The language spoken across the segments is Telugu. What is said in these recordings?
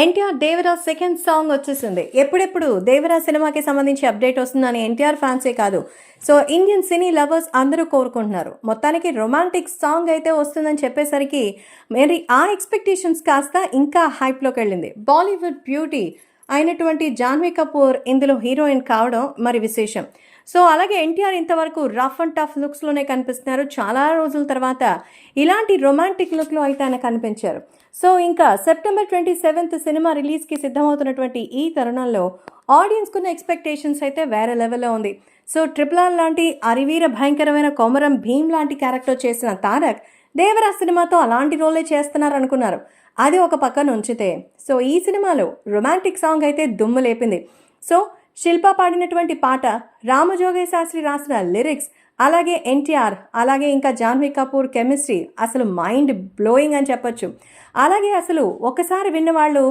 ఎన్టీఆర్ దేవరా సెకండ్ సాంగ్ వచ్చేసింది. ఎప్పుడెప్పుడు దేవరా సినిమాకి సంబంధించి అప్డేట్ వస్తుందని ఎన్టీఆర్ ఫ్యాన్సే కాదు. సో ఇండియన్ సినీ లవర్స్ అందరూ కోరుకుంటున్నారు. మొత్తానికి రొమాంటిక్ సాంగ్ అయితే వస్తుందని చెప్పేసరికి మరి ఆ ఎక్స్పెక్టేషన్స్ కాస్త ఇంకా హైప్లోకి వెళ్ళింది. బాలీవుడ్ బ్యూటీ అయినటువంటి జాన్వీ కపూర్ ఇందులో హీరోయిన్ కావడం మరి విశేషం. సో అలాగే ఎన్టీఆర్ ఇంతవరకు రఫ్ అండ్ టఫ్ లుక్స్లోనే కనిపిస్తున్నారు. చాలా రోజుల తర్వాత ఇలాంటి రొమాంటిక్ లుక్లో అయితే ఆయన కనిపించారు. సో ఇంకా సెప్టెంబర్ ట్వంటీ సెవెంత్ సినిమా రిలీజ్కి సిద్ధమవుతున్నటువంటి ఈ తరుణంలో ఆడియన్స్కున్న ఎక్స్పెక్టేషన్స్ అయితే వేరే లెవెల్లో ఉంది. సో ట్రిపుల్ ఆర్ లాంటి అరివీర భయంకరమైన కొమరం భీమ్ లాంటి క్యారెక్టర్ చేసిన తారక్ దేవరా సినిమాతో అలాంటి రోలే చేస్తున్నారు అనుకున్నారు. అది ఒక పక్కన ఉంచితే సో ఈ సినిమాలో రొమాంటిక్ సాంగ్ అయితే దుమ్ము లేపింది. సో శిల్ప పాడినటువంటి పాట రామజోగే శాస్త్రి రాసిన లిరిక్స్ అలాగే ఎన్టీఆర్ అలాగే ఇంకా జాన్వీ కపూర్ కెమిస్ట్రీ అసలు మైండ్ బ్లోయింగ్ అని చెప్పొచ్చు. అలాగే అసలు ఒకసారి విన్నవాళ్ళు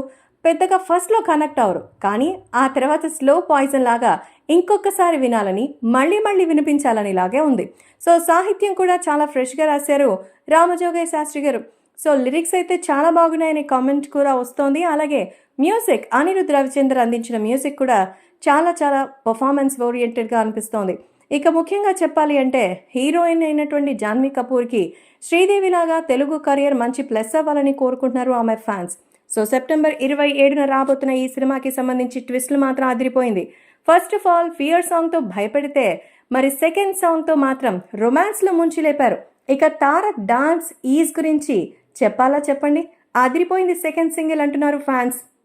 పెద్దగా ఫస్ట్లో కనెక్ట్ అవరు కానీ ఆ తర్వాత స్లో పాయిజన్ లాగా ఇంకొకసారి వినాలని మళ్ళీ మళ్ళీ వినిపించాలని లాగే ఉంది. సో సాహిత్యం కూడా చాలా ఫ్రెష్గా రాశారు రామజోగయ్య శాస్త్రి గారు. సో లిరిక్స్ అయితే చాలా బాగున్నాయని కామెంట్ కూడా వస్తోంది. అలాగే మ్యూజిక్. అనిరుద్ రవిచందర్ అందించిన మ్యూజిక్ కూడా చాలా చాలా పర్ఫార్మెన్స్ ఓరియంటెడ్గా అనిపిస్తోంది. ఇక ముఖ్యంగా చెప్పాలి అంటే హీరోయిన్ అయినటువంటి జాన్వీ కపూర్కి శ్రీదేవిలాగా తెలుగు కెరియర్ మంచి ప్లస్ అవ్వాలని కోరుకుంటున్నారు ఆమె ఫ్యాన్స్ సో సెప్టెంబర్ ఇరవై ఏడున రాబోతున్న ఈ సినిమాకి సంబంధించి ట్విస్ట్లు మాత్రం అదిరిపోయింది. ఫస్ట్ ఆఫ్ ఆల్ ఫియర్ సాంగ్తో భయపెడితే మరి సెకండ్ సాంగ్తో మాత్రం రొమాన్స్లో ముంచి లేపారు. ఇక తారక్ డాన్స్ ఈజ్ గురించి చెప్పాలా చెప్పండి? అదిరిపోయింది సెకండ్ సింగిల్ అంటున్నారు ఫ్యాన్స్